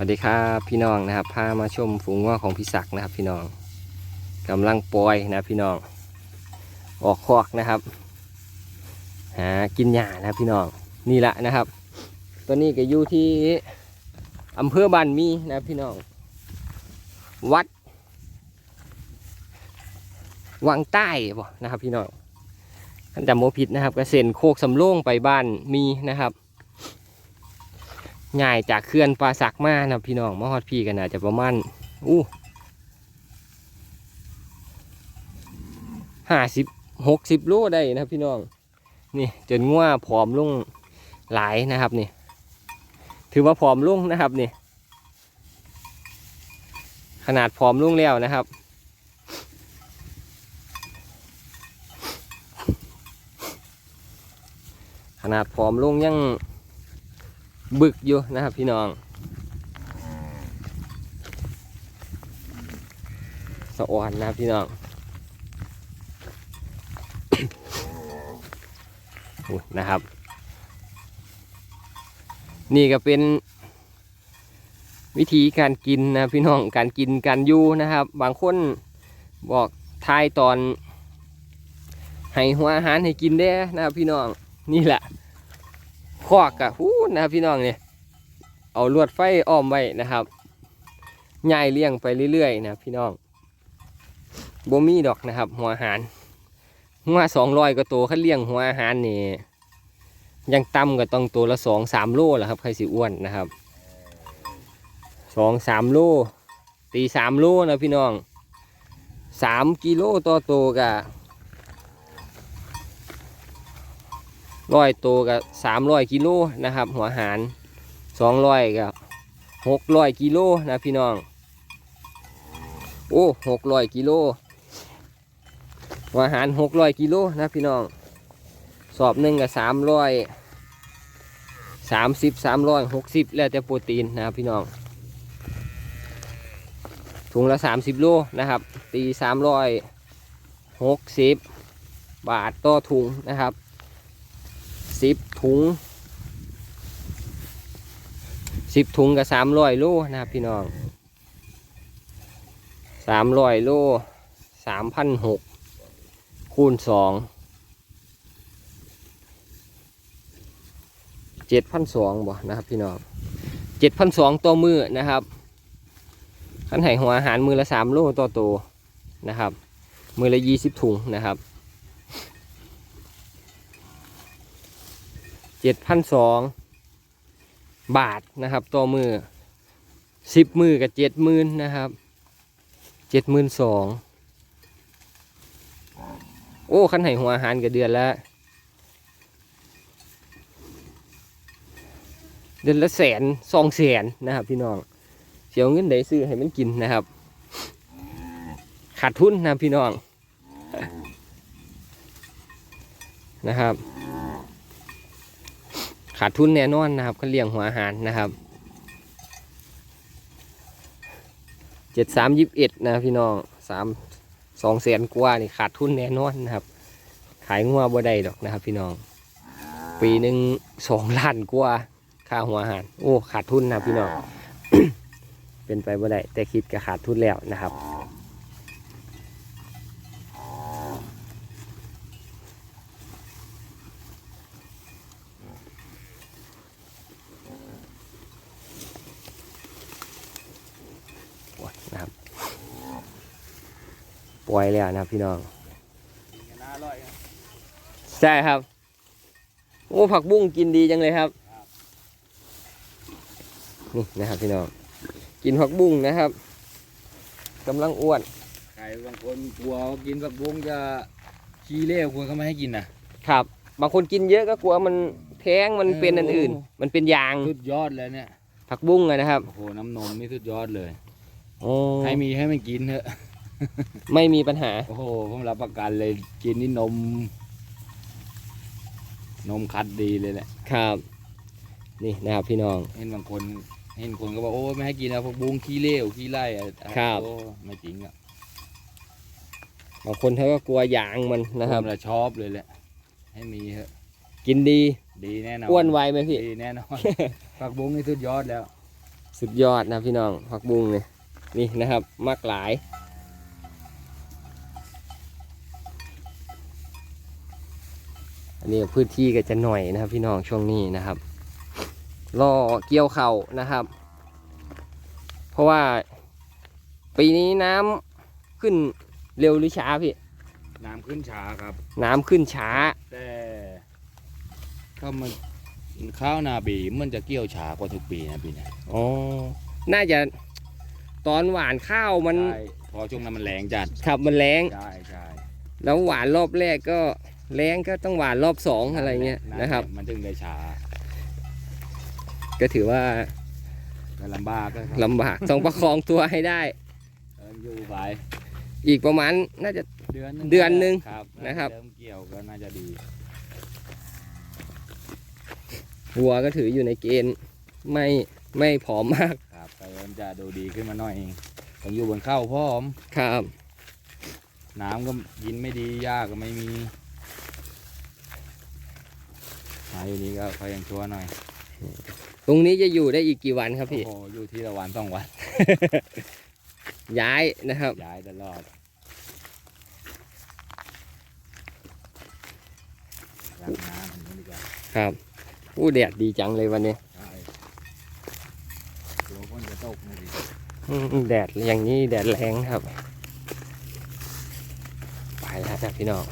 วัสดีครับพี่น้องนะครับพามาชมฝูงว่าของพี่ศักดิ์นะครับ พี่น้องกำลังปล่อยนะพี่น้อง ออกคอกนะครับหากินหญ้านะพี่น้องนี่แหละนะครับตัวนี้ก็อยู่ที่อำเภอบ้านมีนะพี่น้อง วัด วังใต้บ่นะครับ พี่น้องขันจำโมผิดนะครับกระเซ็นโคกสำโรงไปบ้านมีนะครับ ง่ายจากเขื่อนปลาสักมานะพี่น้องมาฮอดพี่กันอาจจะประมาณอู้ห้าสิบหกสิบโลได้นะพี่น้อง นี่จนง่วผอมลงหลายนะครับนี่ ถือว่าผอมลงนะครับนี่ ขนาดผอมลงแล้วนะครับขนาดผอมลงยัง บึกอยู่นะครับพี่น้องสะอ่อนนะครับพี่น้องอุ๊ยนะครับ นี่ก็เป็นวิธีการกินนะพี่น้องการกินการอยู่นะครับ บางคนบอกทายตอนให้หัวอาหารให้กินได้นะครับพี่น้องนี่แหละ คอกกะหูนะครับพี่น้องเนี่ยเอาลวดไฟอ้อมไว้นะครับย่ายเลี้ยงไปเรื่อยๆนะพี่น้องบ่มีดอกนะครับ หัวอาหาร หัวสองร้อยก็โตวคันเลี้ยงหัวอาหารนี่ยังต่ำก็ต้องตัวละสองสามโลแหละครับใครสิอ้วนนะครับสองสามโลตีสามโลนะพี่น้องสามกิโลต่อโตวกะ ร้อยโตกับสามร้อยกิโลนะครับ หัวหารสองร้อยกับหกร้อยกิโลนะพี่น้อง โอ้หกร้อยกิโลหัวหารหกร้อยกิโลนะพี่น้อง สอบหนึ่งกับสามร้อยสามสิบสามร้อยหกสิบแล้วแต่โปรตีนนะครับพี่น้องถุงละสามสิบโลนะครับ ตีสามร้อยหกสิบบาทต่อถุงนะครับ สิบถุงสิบถุงกับสามร้อยโลนะครับพี่น้องสามร้อยโลสามพันหกคูณสองเจ็ดพันสองบ่นะครับพี่น้องเจ็ดพันสองต่อมือนะครับขันไห่หัวอาหารมือละสามโลต่อตัวนะครับ มือละยี่สิบถุงนะครับ เจ็ดพันสองบาทนะครับต่อมือสิบมือกับเจ็ดหมื่นนะครับเจ็ดหมื่นสองโอ้ขั้นไห้หัวอาหารกับเดือนละเดือนละแสนสองแสนนะครับพี่น้องเสียวเงินได้ซื้อให้มันกินนะครับ ขาดทุนนะพี่น้องนะครับ ขาดทุนแน่นอนนะครับเขาเลี้ยงหัวอาหารนะครับเจ็ดสามยิบเอ็ดนะพี่น้องสามสองแสนกว่านี่ขาดทุนแน่นอนนะครับ ขายงัวบ่ได้ดอกนะครับ พี่น้อง ปีหนึ่งสองล้านกว่าค่าหัวอาหาร โอ้ขาดทุนนะพี่น้องเป็นไปบ่ได้แต่คิดก็ขาดทุนแล้วนะครับ ปล่อยนะครับ ปล่อยแล้วนะครับพี่น้องใช่ครับ โอ้ผักบุ้งกินดีจังเลยครับ นี่นะครับพี่น้อง กินผักบุ้งนะครับกำลังอ้วนใครบางคนกลัวกินผักบุ้งจะขี้เล่กลัวเขาไม่ให้กินนะครับ บางคนกินเยอะก็กลัวมันแท้งมันเป็นอันอื่นโอ้มันเป็นยางสุดยอดเลยเนี่ยผักบุ้งอะนะครับโอ้โหน้ำนมนี่สุดยอดเลยโอ้ให้มีให้มันกินเถอะ ไม่มีปัญหา โอ้โหผมรับประกันเลยกินนี่นม นมคัดดีเลยแหละครับ นี่นะครับพี่น้อง เห็นบางคน เห็นคนก็บอกโอ้ไม่ให้กินนะผักบุ้งขี้เล่ขี้ไล่อะครับ โอ้ไม่จริงอะบางคนเขาก็กลัวยางมันนะครับ ผมละชอบเลยแหละ ให้มีเถอะกินดีดีแน่นอนอ้วนไวไหมพี่ ดีแน่นอน ผักบุ้งนี่สุดยอดแล้ว สุดยอดนะพี่น้องผักบุ้งเนี่ยนี่นะครับมากหลาย นนี้พื้นที่ก็จะหน่อยนะครับ พี่น้องช่วงนี้นะครับรอเกี่ยวเข่าวนะครับ เพราะว่าปีนี้น้ำขึ้นเร็วหรือช้าพี่ น้ำขึ้นช้าครับ น้ำขึ้นช้า แต่ถ้ามันข้าวนาบีมันจะเกี่ยวช้ากว่าทุกปีนะปีเนี้ยอ๋อน่าจะตอนหวานข้าวมันใช่เพอช่วงนั้นมันแรงจัดขับมันแรงใช่ใช่แล้วหวานรอบแรกก็ แรงก็ต้องหวานรอบสองอะไรเงี้ยนะครับ มันถึงได้ช้าก็ถือว่าก็ลำบากก็ครับลำบากต้องประคองตัวให้ได้เอออยู่ไปอีกประมาณน่าจะเดือนหนึงเดือนหนึ่งครับนะครับเริ่มเกี่ยวก็น่าจะดีวัวก็ถืออยู่ในเกณฑ์ไม่ไม่ผอมมากครับก็เริ่มจะดูดีขึ้นมาหน่อยเองต้องอยู่บนเข้าวพร้อมครับ น้ำก็กินไม่ดีหญ้าก็ไม่มี หาอยู่นี้ก็เขายังชั่วหน่อย ตรงนี้จะอยู่ได้อีกกี่วันครับพี่โอ้โหอยู่ที่ละวันสองวัน ย้ายนะครับ ย้ายตลอดรักน้ำอันนี้ดีกว่าครับอู้แดดดีจังเลยวันนี้ใช่กลัวฝนจะตกนะดิอืมแดดอย่างนี้แดดแรงครับ ไปแล้วนะพี่น้อง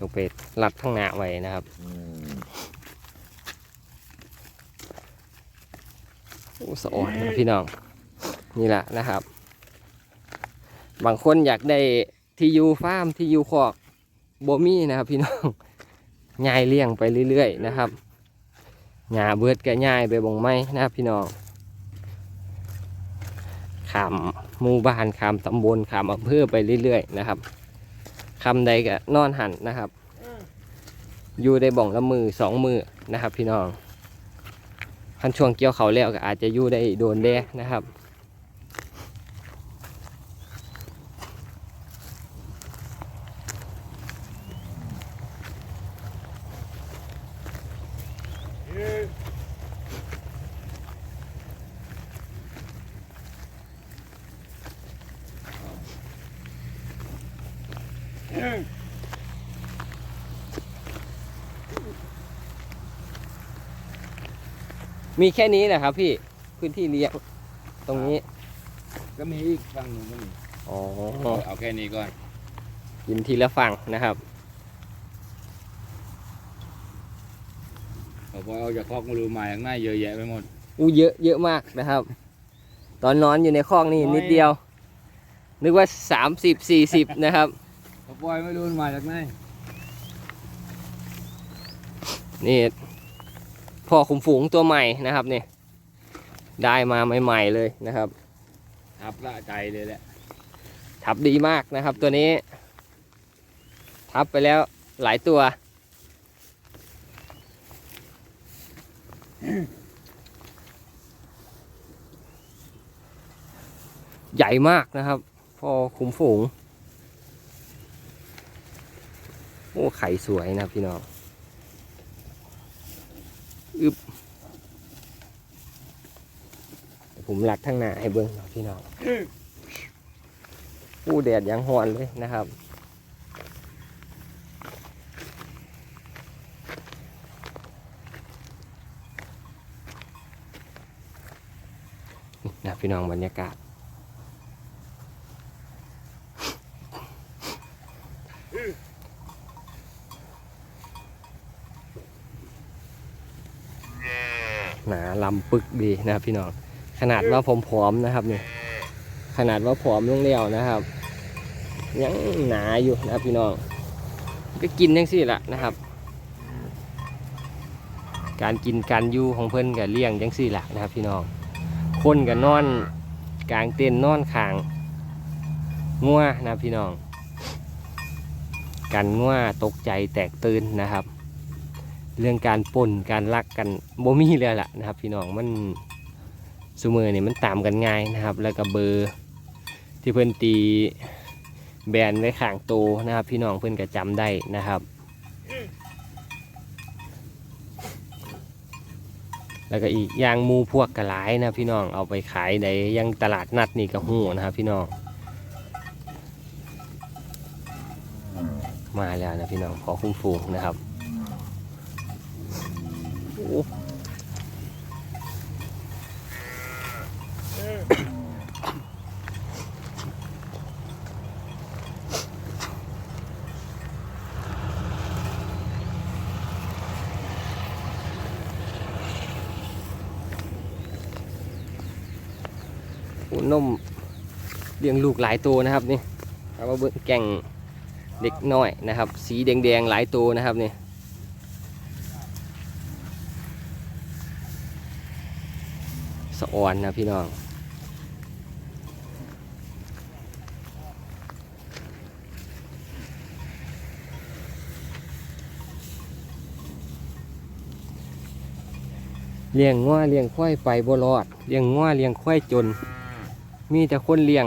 ต้องไปรัดข้างหน้าไว้นะครับโอ้สะอ่อนนะพี่น้อง นี่แหละนะครับ บางคนอยากได้ที่อยูฟาร์มที่อยูคอกโบมี่นะครับ พี่น้องง่ายเลี้ยงไปเรื่อยๆนะครับหญ้าเบิดก็ง่ายไปบ่งไม้นะครับพี่น้องขามหมู่บ้านขามตำบลขามอำเภอไปเรื่อยๆนะครับ คำใดก็นอนหันนะครับ อยู่ได้บ่องละมือสองมือนะครับ พี่น้องคันช่วงเกี่ยวเขาวแล้วก็อาจจะอยู่ได้โดนแดนะครับ มีแค่นี้แหละครับ พี่พื้นที่เลี้ยงตรงนี้ก็มีอีกฝั่งหนึ่งก็มีอ๋อเอาแค่นี้ก่อนกินทีละฝั่งนะครับพอเอาจากคอกมาดูมาอย่างน่าเยอะแยะไปหมดอู้เยอะเยอะมากนะครับ ตอนนอนอยู่ในคอกนี่น้อยนิดเดียว นึกว่าสามสิบสี่สิบนะครับพอปล่อยไม่รู้มันมาจากไหนนี่ พ่อคุมฝูงตัวใหม่นะครับนี่ได้มาใหม่ ๆเลยนะครับทับละใจเลยแหละทับดีมากนะครับตัวนี้ ทับไปแล้วหลายตัว ใหญ่มากนะครับพอคุมฝูงโอ้ไข่สวยนะพี่น้อง อึบเดี๋ยวผมหลักทั้งหน้าให้เบิ้งหน่อยพี่น้องอู้แดดยังหอนเลยนะครับนี่นะพี่น้องบรรยากาศ หนาลำปึกดีนะครับพี่น้อง ขนาดว่าผมผอมนะครับเนี่ยขนาดว่าผอมลงแล้วนะครับ ยังหนาอยู่นะครับพี่น้อง ก็กินยังสิละนะครับ การกินการอยู่ของเพิ่อนกับเลี้ยงจังสี่ละนะครับพี่น้อง คนกับนอนกลางเต็นนอนขางงัวนะพี่น้อง กันงัวตกใจแตกตื่นนะครับ เรื่องการป่นการลักกันบ่มีเลยล่ะนะครับ พี่น้องมันสมือนี่ยมันตามกันง่ายนะครับ แล้วก็เบอร์ที่เพิ่อนตีแบนไว้ข้างโตวนะครับ พี่น้องเพิ่อนก็จำได้นะครับ แล้วก็อีกอย่างมูพวกกระหลายนะพี่น้องเอาไปขายในยังตลาดนัดนี่ก็หูนะครับ พี่น้องมาแล้วนะพี่น้องขอคุ้มฟูนะครับ โอ้โหนมเลี้ยงลูกหลายตัวนะครับนี่เอามาเบิ่งแก่งเด็กน้อยนะครับ สีแดงๆหลายตัวนะครับนี่สะ อ่อนนะพี่น้องเลี้ยงง้อเลี้ยงควายไปบ่รอดเลี้ยงง้อเลี้ยงควายจน มีแต่คนเลี้ยง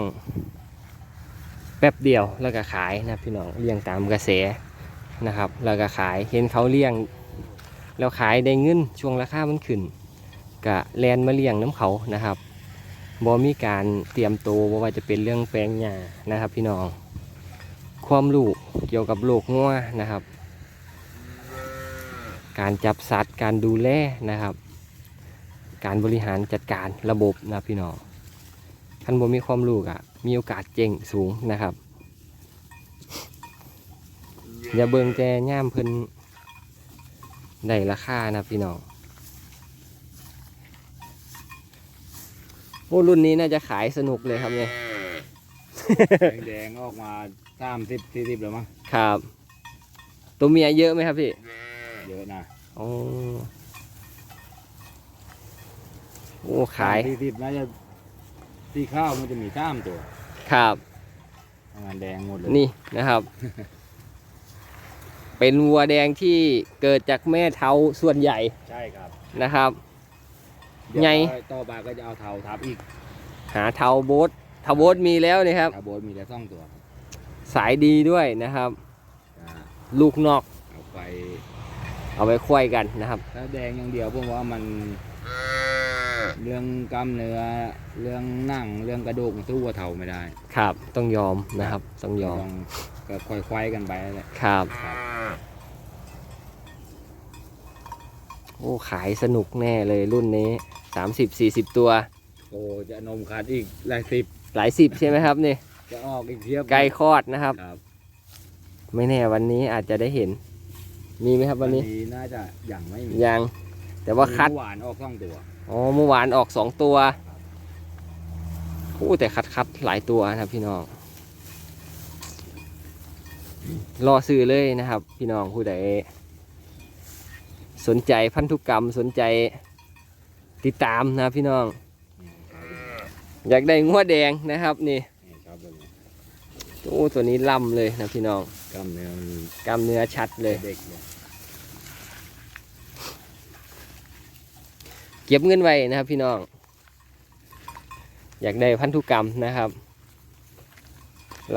แป๊บเดียวแล้วก็ขายนะพี่น้องเลี้ยงตามกระแสนะครับ แล้วก็ขายเห็นเขาเลี้ยง แล้วขายได้เงินช่วงราคามันขึ้น กะแลนมาเลี้ยงน้ำเขานะครับบ่มีการเตรียมตัวบ่ว่าจะเป็นเรื่องแปลงหญ้านะครับ พี่น้อง ความรู้เกี่ยวกับโลกงัวนะครับ การจับสัตว์การดูแลนะครับ การบริหารจัดการระบบนะพี่น้องท่านบ่มีความรู้อะมีโอกาสเจ๊งสูงนะครับอย่าเบิ่งแต่ย่ามเพิ่นได้ราคานะพี่น้อง โอ้รุ่นนี้น่าจะขายสนุกเลยครับเนี่ย แดงๆออกมาสามสิบสี่สิบแล้วมั้งครับ ตัวเมียเยอะไหมครับพี่เยอะนะโอ้โอ้ขายสี่สิบน่าจะที่ข้าวมันจะมีสามตัวครับ งานแดงหมดเลยนี่นะครับ เป็นวัวแดงที่เกิดจากแม่เทาส่วนใหญ่ใช่ครับนะครับ เดี๋ยวไงต่อไปก็จะเอาเทาทับอีกหาเทาโบทเทาโบทมีแล้วนี่ครับ เทาโบทมีแต่สองตัวครับสายดีด้วยนะครับ อ่าลูกนอกเอาไปเอาไปควายกันนะครับ ถ้าแดงอย่างเดียวผมว่ามันเรื่องกล้ามเนื้อเรื่องหนังเรื่องกระดูกมันสู้กับเทาไม่ได้ครับต้องยอมนะครับ ต้องยอมต้องก็ค่อยควายกันไปแหละครับ ครับ โอ้ขายสนุกแน่เลยรุ่นนี้30-40ตัว โอ้จะนมขาดอีกหลายสิบหลายสิบใช่ไหมครับนี่จะออกอีกเทียบใกล้คลอดนะครับ ครับไม่แน่วันนี้อาจจะได้เห็น มีไหมครับวันนี้น่าจะยังไม่มียังแต่ว่าคัดหวานออกสองตัวอ๋อเมื่อวานออกสองตัวโอ้แต่คัดคัดหลายตัวนะครับพี่น้องรอซื้อเลยนะครับ พี่น้องผู้ใด สนใจพันธุกรรมสนใจติดตามนะครับพี่น้อง อยากได้งัวแดงนะครับนี่ครับผมโอ้ตัวนี้ล่ำเลยนะพี่น้องกล้ามเนื้อมันกล้ามเนื้อชัดเลย เด็กเลยเก็บเงินไว้นะครับพี่น้อง อยากได้พันธุกรรมนะครับ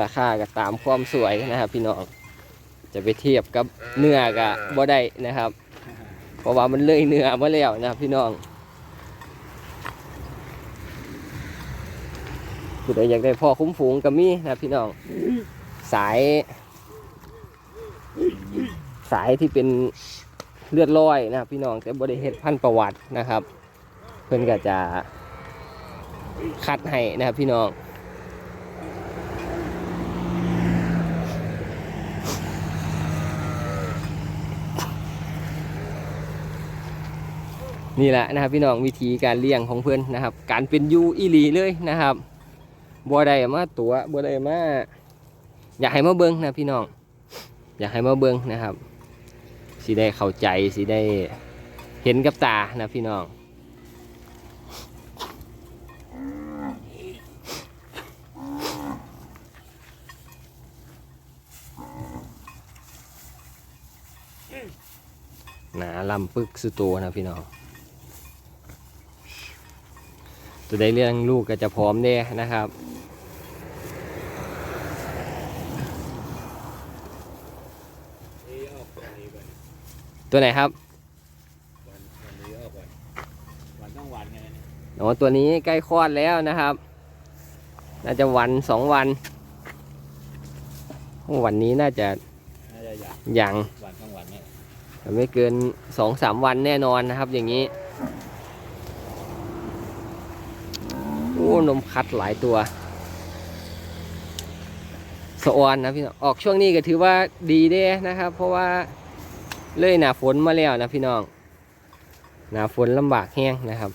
ราคาก็ตามความสวยนะครับพี่น้อง จะไปเทียบกับเนื้อกับบ่ได้นะครับ ราะว่ามันเลยเนื้อมาแล้วนะครับพี่น้องผู้ใดอยากได้พ่อคุ้มฝูงกับมีนะครับพี่น้อง สาย สายที่เป็นเลือดลอยนะครับพี่น้องแต่บริเฮ็ดพันประวัตินะครับ เพื่อนก็จะคัดให้นะครับพี่น้อง นี่แหละนะครับพี่น้องวิธีการเลี้ยงของเพื่อนนะครับ การเป็นยูอีหลีเลยนะครับบัวใดมาตัวบัวใดมาอยากให้มาเบิ้งนะพี่น้อง อยากให้มาเบิ้งนะครับสิได้เข้าใจสิได้เห็นกับตานะพี่น้องหนาลำปึกสุดโตัวนะพี่น้อง ตัวได้เรื่องลูกก็จะพร้อมเด้นะครับนี่ออกวันนี้ก่อนตัวไหนครับวันวันนี้ออกก่อนทั้งวันไงเนี่ยอ๋อตัวนี้ใกล้คลอดแล้วนะครับ น่าจะวันสองวันโอ้วันนี้น่าจะน่าจะอยากอย่างวันทั้งวันเนี่ยแต่ไม่เกินสองสามวันแน่นอนนะครับอย่างนี้โอ้ นมคัดหลายตัวสะออนนะพี่น้อง ออกช่วงนี้ก็ถือว่าดีเด้นะครับ เพราะว่าเลยหนาฝนมาแล้วนะพี่น้อง หนาฝนลำบากแห้งนะครับ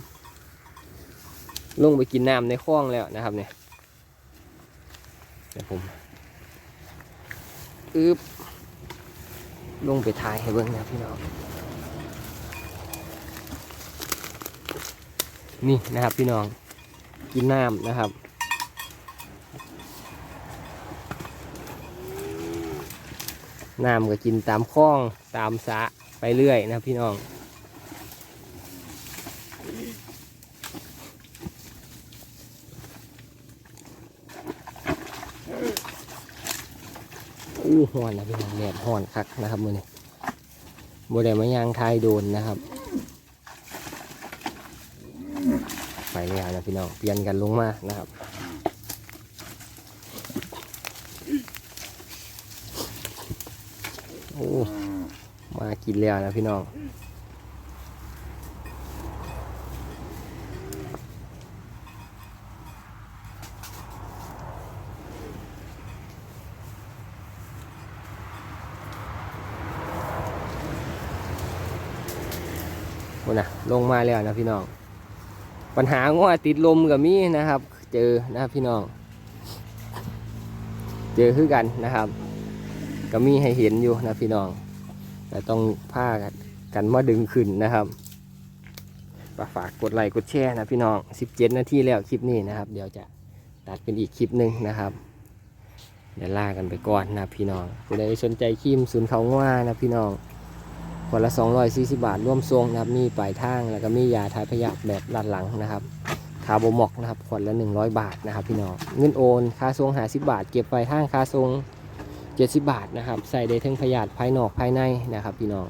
ลงไปกินน้ำในคลองแล้วนะครับเนี่ยเดี๋ยวผมอึบลงไปถ่ายให้เบิ่งนะพี่น้อง นี่นะครับพี่น้อง กินน้ำนะครับ น้ำก็กินตามคลองตามสะไปเรื่อยนะพี่น้องอู้ห่อนนะพี่น้องแดดห่อนคักนะครับมือนี้บได้มายางทายโดนนะครับ ไปแล้วนะพี่น้องเปลี่ยนกันลงมานะครับโอ้มากินแล้วนะพี่น้องโอ้นะลงมาแล้วนะพี่น้อง ปัญหาง้อติดลมกับมีนะครับ เจอนะครับพี่น้อง เจอคือกันนะครับก็มีให้เห็นอยู่นะพี่น้อง แต่ต้องผ้ากันกันมาดึงขึ้นนะครับฝาฝากกดไลค์กดแชร์นะพี่น้อง 17 นาทีแล้วคลิปนี้นะครับ เดี๋ยวจะตัดเป็นอีกคลิปหนึ่งนะครับ เดี๋ยวลากันไปก่อนนะพี่น้องผู้ใดสนใจครีมศูนย์เขาง่านะพี่น้อง คนละ 240 บาทร่วมทรงนะครับ มีปลายทางแล้วก็มียาทายพยาธิแบบลัดหลังนะครับคาร์โบมอกนะครับคนละ 100 บาทนะครับพี่น้องเงินโอนค่าทรง50บาท เก็บปลายทางค่าทรง 70 บาทนะครับ ใส่ได้ทั้งพยาธิภายนอกภายในนะครับพี่น้อง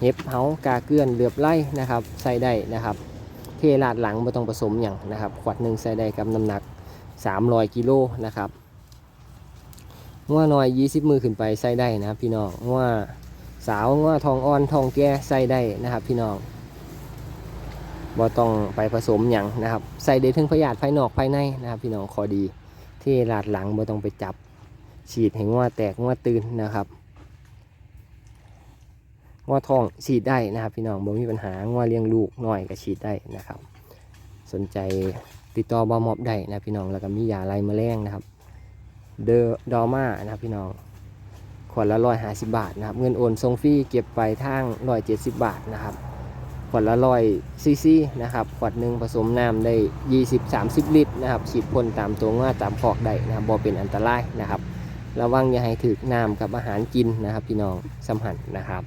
เห็บเฮากาเกลื่อนเหลือบไล่นะครับใส่ได้นะครับเทลาดหลังไม่ต้องผสมอย่างนะครับขวดหนึ่งใส่ได้กับน้ำหนัก 300 กิโลนะครับงัวน้อย 20 มือขึ้นไปใส่ได้นะครับพี่น้องงัว สาวง้อทองอ่อนทองแก่ใส่ได้นะครับ พี่น้องบ่ต้องไปผสมหยังนะครับ ใส่ได้ถึงพยาธิภายนอกภายในนะครับ พี่น้องขอดี ที่หลาดหลังบ่ต้องไปจับ ฉีดให้ง้อแตกง้อตื่นนะครับง้อทองฉีดได้นะครับ พี่น้องบ่มีปัญหาง้อเลี้ยงลูกน้อยก็ฉีดได้นะครับ สนใจติดต่อบอมอบได้นะพี่น้องแล้วก็มียาไล่แมลงนะครับ เดอดอมานะครับพี่น้อง ขวดละร้อยห้าสิบบาทนะครับ เงินโอนส่งฟรีเก็บไปทางร้อยเจ็ดสิบบาทนะครับ ขวดละร้อยซีซีนะครับ ขวดหนึ่งผสมน้ำได้ยี่สิบสามสิบลิตรนะครับ ฉีดพ่นตามตัวง่าตามขอกได้นะครับบ่เป็นอันตรายนะครับ ระวังอย่าให้ถึกน้ำกับอาหารกินนะครับ พี่น้องสำหันนะครับ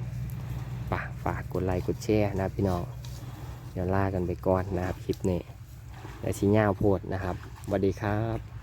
ฝากฝากกดไลค์กดแชร์นะพี่น้อง เดี๋ยวลากันไปก่อนนะครับคลิปนี้และชี้ยาวโพดนะครับสวัสดีครับ